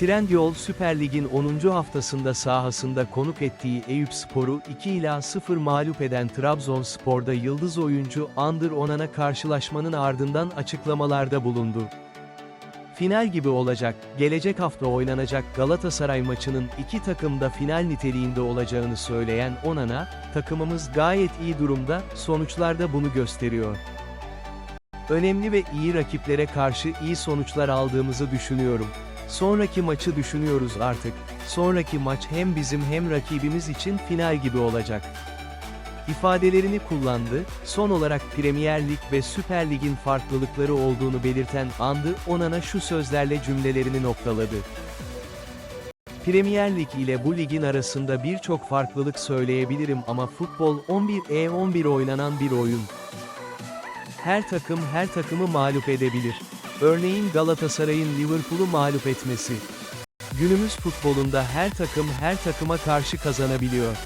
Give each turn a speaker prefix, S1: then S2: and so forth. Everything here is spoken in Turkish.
S1: Trendyol Süper Lig'in 10. haftasında sahasında konuk ettiği Eyüp Spor'u 2 ila 0 mağlup eden Trabzonspor'da yıldız oyuncu Andır Onan'a karşılaşmanın ardından açıklamalarda bulundu. Final gibi olacak, gelecek hafta oynanacak Galatasaray maçının iki takımda final niteliğinde olacağını söyleyen Onan'a, takımımız gayet iyi durumda, sonuçlarda bunu gösteriyor. Önemli ve iyi rakiplere karşı iyi sonuçlar aldığımızı düşünüyorum. Sonraki maçı düşünüyoruz artık. Sonraki maç hem bizim hem rakibimiz için final gibi olacak. ifadelerini kullandı, son olarak Premier Lig ve Süper Lig'in farklılıkları olduğunu belirten Andı Onan'a şu sözlerle cümlelerini noktaladı. Premier Lig ile bu ligin arasında birçok farklılık söyleyebilirim ama futbol 11-e-11 oynanan bir oyun. Her takım her takımı mağlup edebilir. Örneğin Galatasaray'ın Liverpool'u mağlup etmesi. Günümüz futbolunda her takım her takıma karşı kazanabiliyor.